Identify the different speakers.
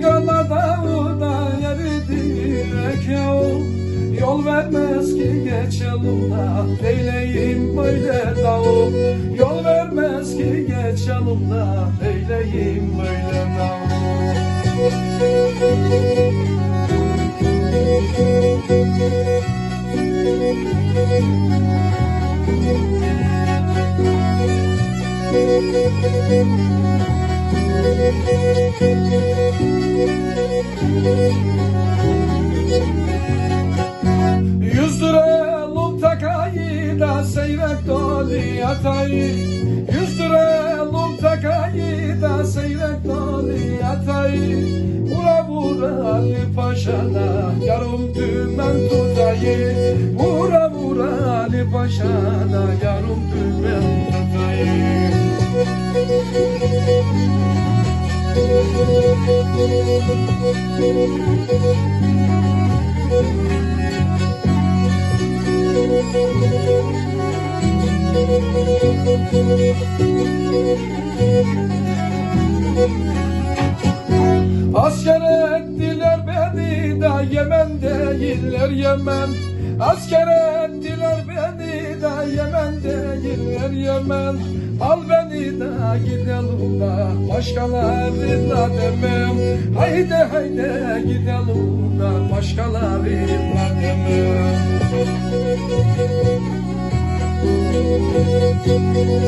Speaker 1: Galada da yeridirek yahu Yol vermez ki geçelim da Eyleyim böyle davu Yol vermez ki geçelim da Eyleyim böyle davu Thank you lira takayı da seyrek doli yatayı Yüz lira takayı da seyrek doli yatayı Ali Paşa'da yarım dümen tutayı. Vura vura Ali Paşa'da yarım dümen tutayı Asker ettiler beni da Yemen değiller Yemen. Asker ettiler beni da Yemen değiller Yemen Al beni da gidelim da başkalarına demem. Haydi haydi gidelim da başkalarına demem